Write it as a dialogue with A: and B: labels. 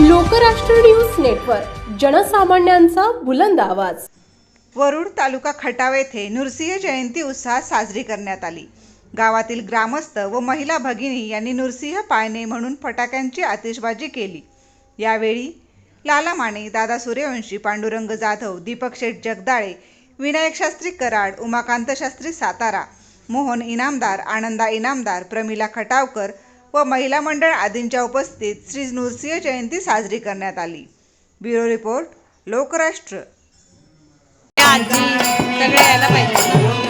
A: Lokrashtra news network जनसामान्यांचा बुलंद आवाज.
B: वरुड तालुका खटाव येथे नृसिंह जयंती उत्साहात साजरी करण्यात आली. गावातील ग्रामस्थ व महिला भगिनी यांनी नृसिंह पाळणे म्हणून फटाक्यांची आतिषबाजी केली. यावेळी लाला माने दादा सूर्यवंशी पांडुरंग जाधव दीपक शेठ जगदाळे विनायक शास्त्री कराड उमाकांत शास्त्री सातारा मोहन इनामदार आनंदा इनामदार प्रमिला खटावकर व महिला मंडळ आदींच्या उपस्थित श्री नृसिंह जयंती साजरी करण्यात आली. Bureau report Lokrashtra.
C: सगळे यायला पाहिजे.